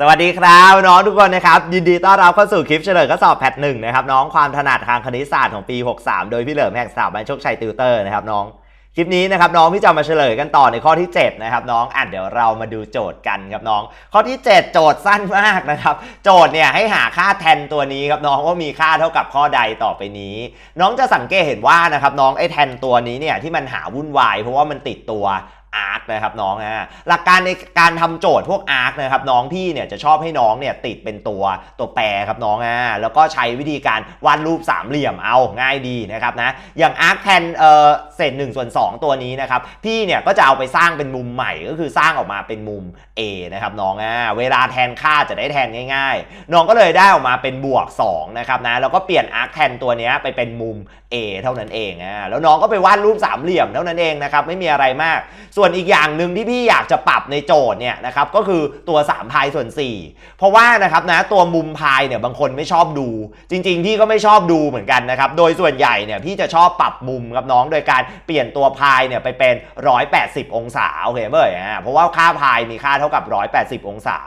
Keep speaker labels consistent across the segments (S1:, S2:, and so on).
S1: สวัสดีครับน้องทุกคนนะครับยินดีต้อนรับเข้าสู่คลิปเฉลยข้อสอบแพทหนึ่งนะครับน้องความถนัดทางคณิตศาสตร์ของปี 63 โดยพี่เหลิมแห่งสถาบันโชคชัยติวเตอร์นะครับน้องคลิปนี้นะครับน้องพี่จะมาเฉลยกันต่อในข้อที่ 7 นะครับน้องอะเดี๋ยวเรามาดูโจทย์กันครับน้อง ข้อที่ 7 โจทย์สั้นมากนะครับ โจทย์เนี่ยให้หาค่าแทนตัวนี้ครับน้องว่ามีค่าเท่ากับข้อใดต่อไปนี้ น้องจะสังเกตเห็นว่านะครับน้องไอ้แทนตัวนี้เนี่ยที่มันหาวุ่นวายเพราะว่ามันติดตัว อาร์คนะครับน้องอะหลักการในการทำโจทย์พวกอาร์คนะครับน้องพี่เนี่ยจะชอบให้น้องเนี่ยติดเป็นตัวตัวแปรครับน้องอะแล้วก็ใช้วิธีการวาดรูปสามเหลี่ยมเอาง่ายดีนะครับนะอย่างอาร์คแทนเอ่อเศษ1ส่วน2 ตัวนี้นะครับพี่เนี่ยก็จะเอาไปสร้างเป็นมุมใหม่ก็คือสร้างออกมาเป็นมุม A นะครับน้องอะเวลาแทนค่าจะได้แทนง่าย ๆ น้องก็เลยได้ออกมาเป็นบวก2นะครับนะแล้วก็เปลี่ยนอาร์คแทนตัวเนี้ยไปเป็นมุม A เท่านั้นเองอะแล้วน้องก็ไปวาดรูปสามเหลี่ยมเท่านั้นเองนะครับไม่มีอะไรมากส่วนอีกอย่างหนึ่งที่พี่อยากจะปรับในโจทย์เนี่ยนะครับก็คือตัว3พายส่วน 4 เพราะว่านะครับนะตัวมุมพายเนี่ยบางคนไม่ชอบดู จริง ๆ พี่ก็ไม่ชอบดูเหมือนกันนะครับโดยส่วนใหญ่เนี่ยพี่จะชอบปรับมุมครับน้องโดยการเปลี่ยนตัวพายเนี่ยไปเป็น 180 องศาโอเคเบ้ยอะเพราะว่าค่าพายมีค่าเท่ากับ 180 องศา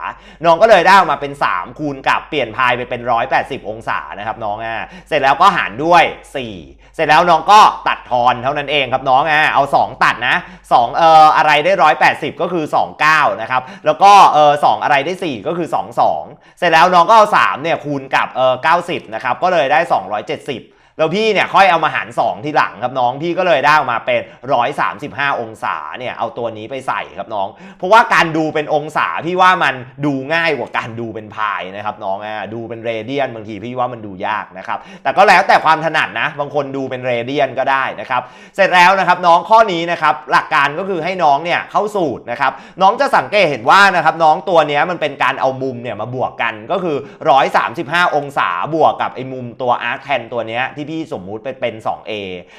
S1: น้องก็เลยได้ออกมาเป็น 3 คูณกับเปลี่ยนพายไปเป็น 180 องศานะครับน้องอะเสร็จแล้วก็หารด้วย 4 เสร็จแล้วน้องก็ตัดทอนเท่านั้นเองครับน้องอะเอา 2 ตัดนะ2เอ่ออะไรได้ 180 ก็คือ 29 นะครับ แล้วก็เออ2อะไรได้ 4 ก็คือ 22 เสร็จแล้วน้องก็เอา3เนี่ยคูณกับเออ90 นะครับ ก็เลยได้ 270 แล้วพี่เนี่ยค่อยเอามาหาร 2 ที่หลังครับน้องพี่ก็เลยได้ออกมาเป็น 135 องศาเนี่ยเอาตัวนี้ไปใส่ครับน้อง เพราะว่าการดูเป็นองศาพี่ว่ามันดูง่ายกว่าการดูเป็นพายนะครับน้องอะดูเป็นเรเดียนบางทีพี่ว่ามันดูยากนะครับแต่ก็แล้วแต่ความถนัดนะ บางคนดูเป็นเรเดียนก็ได้นะครับเสร็จแล้วนะครับน้องข้อนี้นะครับหลักการก็คือให้น้องเนี่ยเข้าสูตรนะครับน้องจะสังเกตเห็นว่านะครับน้องตัวนี้มันเป็นการเอามุมเนี่ยมาบวกกันก็คือ 135 องศาบวกกับไอ้มุมตัว arc tan ตัวเนี้ยที่พี่สมมุติเป็นเป็น 2a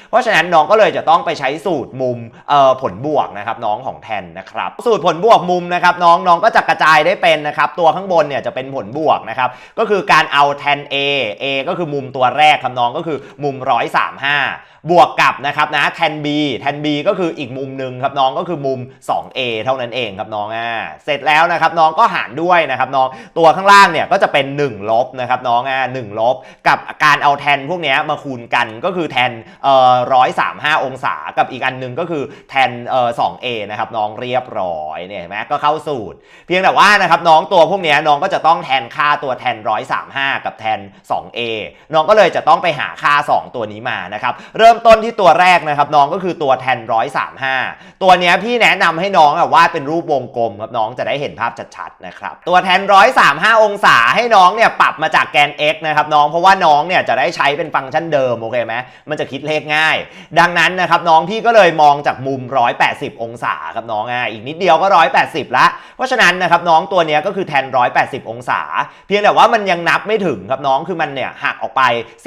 S1: เพราะฉะนั้นน้องก็เลยจะต้องไปใช้สูตรมุมเอ่อผลบวกนะครับน้องของแทนนะครับ สูตรผลบวกมุมนะครับน้องน้องก็จะกระจายได้เป็นนะครับตัวข้างบนเนี่ยจะเป็นผลบวกนะครับก็คือการเอาแทน a a ก็คือมุมตัวแรกครับน้องก็คือมุม 135 บวกกับนะครับนะแทน b แทน b ก็คืออีกมุมหนึ่งครับน้องก็คือมุม 2a เท่านั้นเองครับน้องอ่าเสร็จแล้วนะครับน้องก็หารด้วยนะครับน้องตัวข้างล่างเนี่ยก็จะเป็น1ลบนะครับน้องอ่า1ลบกับการเอาแทนพวกเนี้ยมาคูณกันก็คือแทนเอ่อ135องศากับอีกอันหนึงก็คือแทนเอ่อ 2a นะครับน้องเรียบร้อยเนี่ยเห็นไหมก็เข้าสูตร เพียงแต่ว่านะครับน้องตัวพวกนี้น้องก็จะต้องแทนค่าตัวแทน135กับแทน 2a น้องก็เลยจะต้องไปหาค่า 2 ตัวนี้มานะครับเริ่มต้นที่ตัวแรกนะครับน้องก็คือตัวแทน135ตัวนี้พี่แนะนำให้น้องวาดเป็นรูปวงกลมครับน้องจะได้เห็นภาพชัดๆนะครับตัวแทน135องศาให้น้องเนี่ยปรับมาจากแกน x นะครับน้องเพราะว่าน้องเนี่ยจะได้ใช้เป็นฟังก์ชันเดิมโอเคไหมมันจะคิดเลขง่าย ดังนั้นนะครับน้องพี่ก็เลยมองจากมุม 180 องศาครับน้องอะอีกนิดเดียวก็ 180 ละ เพราะฉะนั้นนะครับน้องตัวนี้ก็คือแทน 180 องศา เพียงแต่ว่ามันยังนับไม่ถึงครับน้องคือมันเนี่ยหักออกไป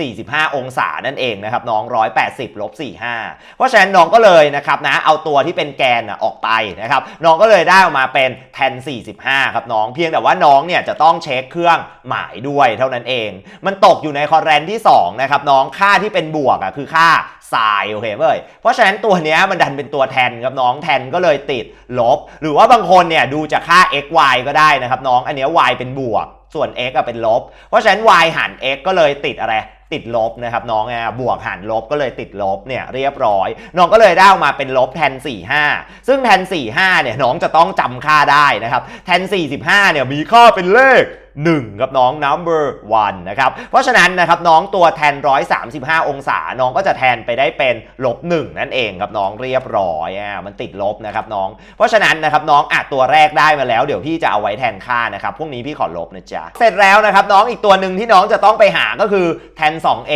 S1: 45 องศานั่นเองนะครับน้อง 180ลบ45 เพราะฉะนั้นน้องก็เลยนะครับนะเอาตัวที่เป็นแกนออกไปนะครับน้องก็เลยได้ออกมาเป็นแทน 45 ครับน้องเพียงแต่ว่าน้องเนี่ยจะต้องเช็คเครื่องหมายด้วยเท่านั้นเอง มันตกอยู่ในคอแรนที่2นะครับน้องค่าที่เป็นบวกอะคือค่าทรายโอเคเว้ยเพราะฉะนั้นตัวเนี้ยมันดันเป็นตัวแทนครับน้องแทนก็เลยติดลบ หรือว่าบางคนเนี่ยดูจากค่า x y ก็ได้นะครับน้องอันเนี้ย y เป็นบวก ส่วน x อะเป็นลบ เพราะฉะนั้น y หาร x ก็เลยติดอะไรติดลบนะครับน้องอะบวกหารลบก็เลยติดลบเนี่ยเรียบร้อย น้องก็เลยได้ออกมาเป็นลบแทน 45 ซึ่งแทน 45เนี่ยน้องจะต้องจำค่าได้นะครับแทน 45เนี่ยมีค่าเป็นเลข 1ครับน้อง number one นะครับ เพราะฉะนั้นนะครับน้องตัวแทน 135 องศา น้องก็จะแทนไปได้เป็นลบ1นั่นเองครับน้องเรียบร้อยอะมันติดลบนะครับน้อง เพราะฉะนั้นนะครับน้องอะตัวแรกได้มาแล้ว เดี๋ยวพี่จะเอาไว้แทนค่านะครับพวกนี้พี่ขอลบนะจ๊ะเสร็จแล้วนะครับน้องอีกตัวหนึ่งที่น้องจะต้องไปหาก็คือแทน 2a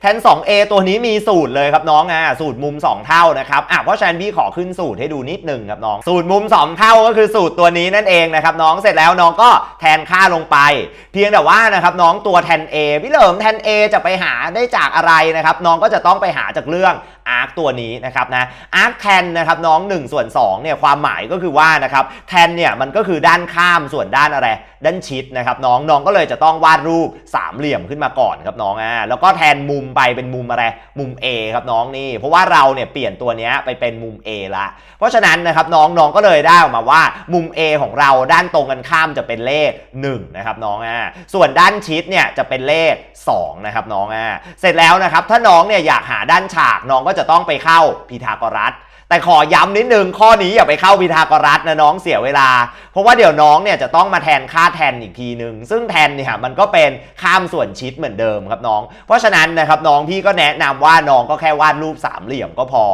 S1: แทน 2a ตัวนี้มีสูตรเลยครับน้องอะสูตรมุม 2 เท่านะครับอะเพราะฉะนั้นพี่ขอขึ้นสูตรให้ดูนิดหนึ่งครับน้องสูตรมุม 2 เท่าก็คือสูตรตัวนี้นั่นเองนะครับน้องเสร็จแล้วน้องก็แทนค่าลงไปเพียงแต่ว่านะครับน้องตัวแทน A พี่เหลิมแทน A จะไปหาได้จากอะไรนะครับน้องก็จะต้องไปหาจากเรื่องอาร์คตัวนี้นะครับนะอาร์คแทนนะครับน้อง1ส่วน2เนี่ยความหมายก็คือว่านะครับแทนเนี่ยมันก็คือด้านข้ามส่วนด้านอะไร ด้านชิดนะครับน้องน้องก็เลยจะต้องวาดรูปสามเหลี่ยมขึ้นมาก่อนครับน้องอ่าแล้วก็แทนมุมไปเป็นมุมอะไรมุม A ครับน้องนี่ เพราะว่าเราเนี่ยเปลี่ยนตัวนี้ไปเป็นมุม A ละเพราะฉะนั้นนะครับน้องน้องก็เลยได้ออกมาว่ามุม A ของเราด้านตรงกันข้ามจะเป็นเลข1นะครับน้องอ่าส่วนด้านชิดเนี่ยจะเป็นเลข2นะครับน้องอ่าเสร็จแล้วนะครับถ้าน้องเนี่ยอยากหาด้านฉากน้องก็็จะต้องไปเข้าพีทากรัส แต่ขอย้ำนิดนึงข้อนี้อย่าไปเข้าพีทากรัสนะน้องเสียเวลา เพราะว่าเดี๋ยวน้องเนี่ยจะต้องมาแทนค่าแทนอีกทีหนึ่งซึ่งแทนเนี่ยมันก็เป็นข้ามส่วนชิดเหมือนเดิมครับน้อง เพราะฉะนั้นนะครับน้องพี่ก็แนะนำว่าน้องก็แค่วาดรูปสามเหลี่ยมก็พอ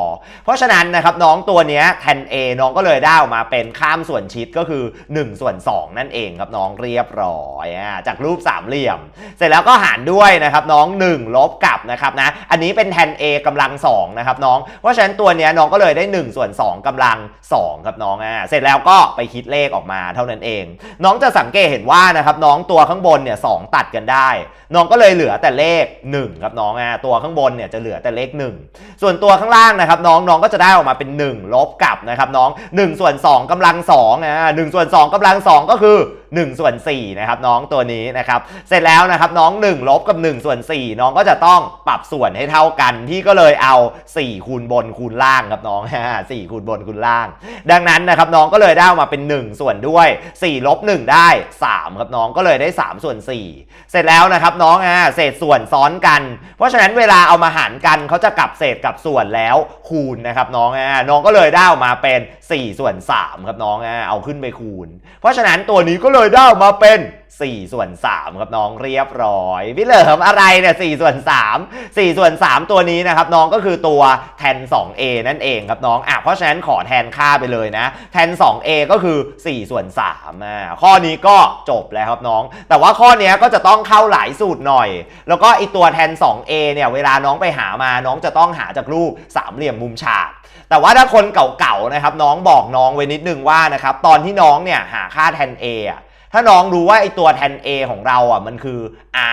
S1: เพราะฉะนั้นนะครับน้องตัวเนี้ยแทน A น้องก็เลยได้ออกมาเป็นข้ามส่วนชิดก็คือ1ส่วน2 นั่นเองครับน้องเรียบร้อยจากรูปสามเหลี่ยม เสร็จแล้วก็หารด้วยนะครับน้อง1ลบกับนะครับนะอันนี้เป็นแทน A กำลัง2นะครับน้องเพราะฉะนั้นตัวเนี้ยน้องก็เลยได้1ส่วน2กำลัง 2 ครับน้องอ่าเสร็จแล้วก็ไปคิดเลขออกมาเท่านั้นเอง น้องจะสังเกตเห็นว่านะครับน้องตัวข้างบนเนี่ยสตัดกันได้ น้องก็เลยเหลือแต่เลข 1 ครับน้องอ่าตัวข้างบนเนี่ยจะเหลือแต่เลข 1 ส่วนตัวข้างล่างนะครับน้องน้องก็จะได้ออกมาเป็น 1 ลบกับนะครับน้อง1ส่วน2กำลัง2อ่า1ส่วน2กำลัง 2 ก็คือ1ส่วน4นะครับน้องตัวนี้นะครับเสร็จแล้วนะครับน้อง 1 ลบกับ 1 ส่วน 4 น้องก็จะต้องปรับส่วนให้เท่ากันพี่ก็เลยเอา 4 คูณบนคูณล่างครับน้อง4คูณบนคูณล่าง ดังนั้นนะครับน้องก็เลยได้มาเป็น 1 ส่วนด้วย 4 ลบ 1 ได้ 3 ครับน้องก็เลยได้ 3 ส่วน 4 เสร็จแล้วนะครับน้องอ่าเศษส่วนซ้อนกัน เพราะฉะนั้นเวลาเอามาหารกันเขาจะกลับเศษกลับส่วนแล้วคูณนะครับน้องอ่าน้องก็เลยได้ออกมาเป็น 4 ส่วน3ครับน้องอ่าเอาขึ้นไปคูณ เพราะฉะนั้นตัวนี้ก็เลยได้ออกมาเป็น4ส่วน3ครับน้องเรียบร้อยพี่เหลิมอะไรเนี่ย4ส่วน3 4ส่วน3 ตัวนี้นะครับน้องก็คือตัวแทน 2a นั่นเองครับน้องอะเพราะฉะนั้นขอแทนค่าไปเลยนะ แทน 2a ก็คือ4ส่วน3อ่าข้อนี้ก็จบแล้วครับน้อง แต่ว่าข้อนี้ก็จะต้องเข้าหลายสูตรหน่อย แล้วก็ไอตัวแทน 2a เนี่ยเวลาน้องไปหามาน้องจะต้องหาจากรูปสามเหลี่ยมมุมฉากแต่ว่าถ้าคนเก่าๆนะครับน้องบอกน้องไว้นิดนึงว่านะครับตอนที่น้องเนี่ยหาค่าแทน a อะ ถ้าน้องรู้ว่าไอตัวแทน a ของเราอะมันคือ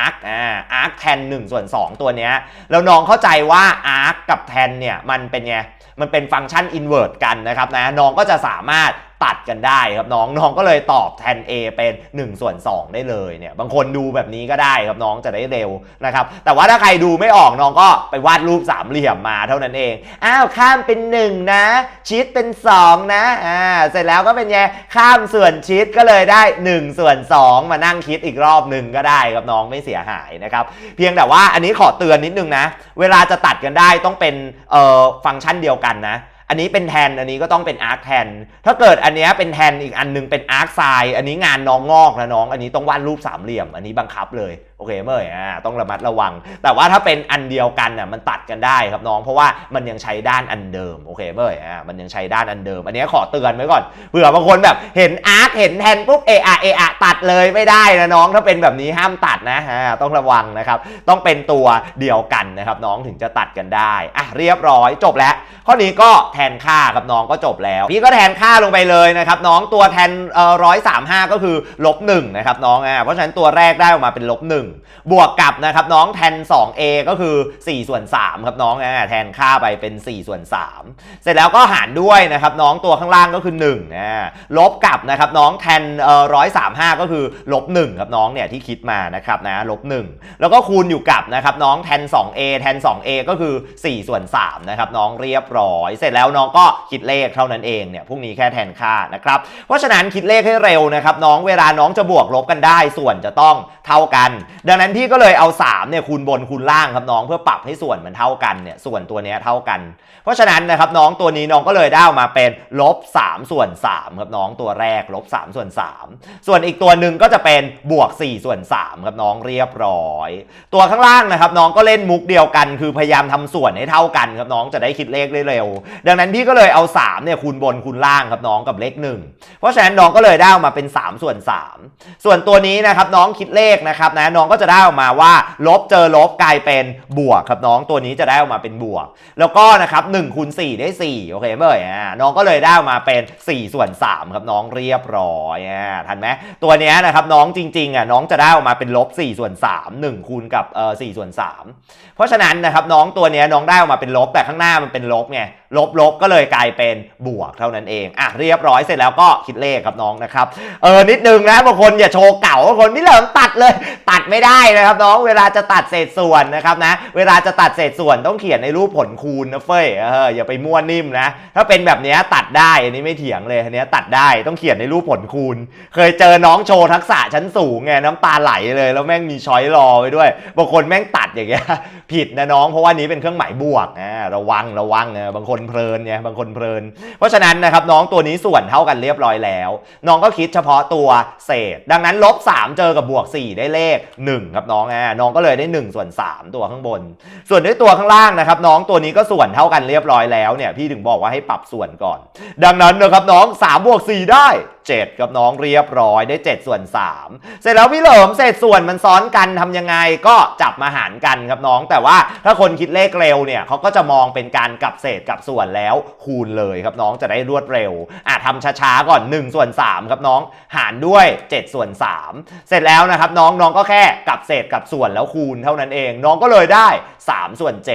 S1: arc อ่า arc แทน1ส่วน2 ตัวเนี้ยแล้วน้องเข้าใจว่า arc กับแทนเนี่ยมันเป็นไง มันเป็นฟังก์ชัน invert กันนะครับนะน้องก็จะสามารถ ตัดกันได้ครับน้องน้องก็เลยตอบแทน A เป็น1ส่วน2ได้เลยเนี่ยบางคนดูแบบนี้ก็ได้ครับน้องจะได้เร็วนะครับแต่ว่าถ้าใครดูไม่ออกน้องก็ไปวาดรูปสามเหลี่ยมมาเท่านั้นเองอ้าวข้ามเป็น 1 นะ ชิดเป็น 2 นะอ่าเสร็จแล้วก็เป็นไงข้ามส่วนชิดก็เลยได้ 1 ส่วน 2 มานั่งคิดอีกรอบหนึ่งก็ได้ครับน้องไม่เสียหายนะครับเพียงแต่ว่าอันนี้ขอเตือนนิดนึงนะ เวลาจะตัดกันได้ต้องเป็นเอ่อฟังก์ชันเดียวกันนะ อันนี้เป็นแทนอันนี้ก็ต้องเป็นอาร์คแทน ถ้าเกิดอันเนี้ยเป็นแทนอีกอันนึงเป็นอาร์คไซอันนี้งานน้องงอกนะน้อง อันนี้ต้องวาดรูปสามเหลี่ยม อันนี้บังคับเลย เคเมื่อยอ่าต้องระมัดระวัง แต่ว่าถ้าเป็นอันเดียวกันน่ะมันตัดกันได้ครับน้องเพราะว่ามันยังใช้ด้านอันเดิมโอเคเมื่อยอ่ามันยังใช้ด้านอันเดิม อันนี้ขอเตือนไว้ก่อนเผื่อบางคนแบบเห็นอาร์คเห็นแทนปุ๊บเออะเออะตัดเลยไม่ได้นะน้องถ้าเป็นแบบนี้ห้ามตัดนะอ่าต้องระวังนะครับต้องเป็นตัวเดียวกันนะครับน้องถึงจะตัดกันได้อะเรียบร้อยจบแล้ว ข้อนี้ก็แทนค่าครับน้องก็จบแล้ว พี่ก็แทนค่าลงไปเลยนะครับน้องตัวแทนเอ่อร้อยสามห้าก็คือลบหนึ่งนะครับน้องอะเพราะฉะนั้นตัวแรกได้ออกมาเป็นลบหนึ่งบวกกับนะครับน้องแทน 2a ก็คือ 4 ส่วน 3 ครับน้องอะแทนค่าไปเป็น 4 ส่วน 3 เสร็จแล้วก็หารด้วยนะครับน้องตัวข้างล่างก็คือ1อ่าลบกับนะครับน้องแทนเอ่อร้อยสามห้าก็คือลบ1ครับน้องเนี่ยที่คิดมานะครับนะลบ1แล้วก็คูณอยู่กับนะครับน้องแทน 2a แทน 2a ก็คือ 4 ส่วน3นะครับน้องเรียบร้อย เสร็จแล้วน้องก็คิดเลขเท่านั้นเองเนี่ยพวกนี้แค่แทนค่านะครับเพราะฉะนั้นคิดเลขให้เร็วนะครับน้องเวลาน้องจะบวกลบกันได้ส่วนจะต้องเท่ากันดังนั้นพี่ก็เลยเอา3เนี่ยคูณบนคูณล่างครับน้องเพื่อปรับให้ส่วนมันเท่ากันเนี่ยส่วนตัวนี้เท่ากัน เพราะฉะนั้นนะครับน้องตัวนี้น้องก็เลยได้ออกมาเป็นลบ3ส่วน3ครับน้องตัวแรกลบ3ส่วน3 ส่วนอีกตัวหนึ่งก็จะเป็นบวก4ส่วน3ครับน้องเรียบร้อย ตัวข้างล่างนะครับน้องก็เล่นมุกเดียวกัน คือพยายามทำส่วนให้เท่ากันครับน้องจะได้คิดเลขได้เร็ว ดังนั้นพี่ก็เลยเอา3เนี่ยคูณบนคูณล่างครับน้องกับเลข 1 เพราะฉะนั้นน้องก็เลยได้ออกมาเป็น 3 ส่วน 3 ส่วนตัวนี้นะครับน้องคิดเลขนะครับนะน้ององก็จะได้ออกมาว่า ลบเจอลบกลายเป็นบวกครับน้องตัวนี้จะได้ออกมาเป็นบวก แล้วก็นะครับ1คูณ4ได้ 4 โอเคไหมเอ่ยอ่าน้องก็เลยได้ออกมาเป็น 4 ส่วน 3 ครับน้องเรียบร้อยอ่าทันไหมตัวนี้นะครับน้องจริงๆอะน้องจะได้ออกมาเป็นลบ4ส่วน3 1คูณกับเอ่อ4ส่วน 3 เพราะฉะนั้นนะครับน้องตัวนี้น้องได้ออกมาเป็นลบแต่ข้างหน้ามันเป็นลบไงลบลบก็เลยกลายเป็นบวกเท่านั้นเองอะเรียบร้อยเสร็จแล้วก็คิดเลขครับน้องนะครับเออนิดนึงนะบางคนอย่าโชว์เก่าบางคนไม่เหลิมตัดเลย ตัดไม่ได้นะครับน้องเวลาจะตัดเศษส่วนนะครับนะเวลาจะตัดเศษส่วนต้องเขียนในรูปผลคูณนะเฟ้ยเอออย่าไปมั่วนิ่มนะถ้าเป็นแบบนี้ตัดได้อันนี้ไม่เถียงเลยอันนี้ตัดได้ต้องเขียนในรูปผลคูณ เคยเจอน้องโชว์ทักษะชั้นสูงไงน้ำตาไหลเลย แล้วแม่งมีช้อยรอไว้ด้วยบางคนแม่งตัดอย่างเงี้ยผิดนะน้องเพราะว่านี้เป็นเครื่องหมายบวกนะระวังระวังนะบางคนเพลินไงบางคนเพลิน เพราะฉะนั้นนะครับน้องตัวนี้ส่วนเท่ากันเรียบร้อยแล้ว น้องก็คิดเฉพาะตัวเศษ ดังนั้นลบ3เจอกับบวก 4 ได้เลข1ครับน้องอ่าน้องก็เลยได้1ส่วน3 ตัวข้างบน ส่วนด้วยตัวข้างล่างนะครับ น้องตัวนี้ก็ส่วนเท่ากันเรียบร้อยแล้วเนี่ยพี่ถึงบอกว่าให้ปรับส่วนก่อน ดังนั้นนะครับน้อง3บวก4ได้ 7 กับน้องเรียบร้อยได้ 7 ส่วน 3 เสร็จแล้วพี่เหลิมเศษส่วนมันซ้อนกันทำยังไงก็จับมาหารกันครับน้อง แต่ว่าถ้าคนคิดเลขเร็วเนี่ยเขาก็จะมองเป็นการกลับเศษกับส่วนแล้วคูณเลยครับน้องจะได้รวดเร็วอะทำช้าๆก่อน1ส่วน3ครับน้องหารด้วย 7 ส่วน 3 เสร็จแล้วนะครับน้องน้องก็แค่กลับเศษกับส่วนแล้วคูณเท่านั้นเอง น้องก็เลยได้ 3 ส่วน 7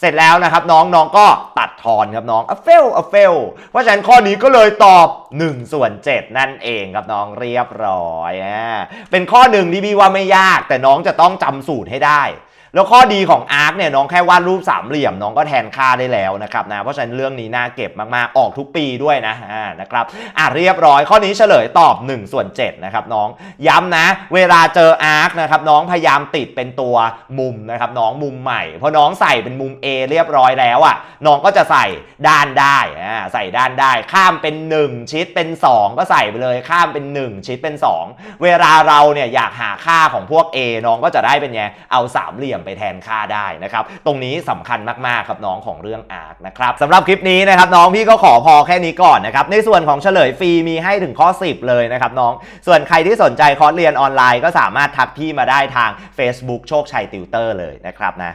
S1: เสร็จแล้วนะครับน้องน้องก็ตัดทอนครับน้องอเฟลอเฟลเพราะฉะนั้นข้อนี้ก็เลยตอบ 1 ส่วน7นั่นเองครับน้องเรียบร้อย เป็นข้อหนึ่งที่พี่ว่าไม่ยาก แต่น้องจะต้องจำสูตรให้ได้ แล้วข้อดีของอาร์คเนี่ยน้องแค่วาดรูปสามเหลี่ยมน้องก็แทนค่าได้แล้วนะครับนะเพราะฉะนั้นเรื่องนี้น่าเก็บมากๆออกทุกปีด้วยนะอ่านะครับอะเรียบร้อยข้อนี้เฉลยตอบ1ส่วน7นะครับน้องย้ำนะ เวลาเจออาร์คนะครับน้องพยายามติดเป็นตัวมุมนะครับน้องมุมใหม่เพราะน้องใส่เป็นมุม A เรียบร้อยแล้วอะน้องก็จะใส่ด้านได้อ่าใส่ด้านได้ ข้ามเป็น 1 ชิดเป็น 2 ก็ใส่ไปเลยข้ามเป็น 1 ชิดเป็น 2 เวลาเราเนี่ยอยากหาค่าของพวก A น้องก็จะได้เป็นไงเอาสามเหลี่ยมไปแทนค่าได้นะครับ ตรงนี้สำคัญมากๆครับน้องของเรื่องอาร์คนะครับสำหรับคลิปนี้นะครับน้องพี่ก็ขอพอแค่นี้ก่อนนะครับในส่วนของเฉลยฟรีมีให้ถึงข้อ 10 เลยนะครับน้อง ส่วนใครที่สนใจคอร์สเรียนออนไลน์ก็สามารถทักพี่มาได้ทาง Facebook โชคชัยติวเตอร์เลยนะครับนะ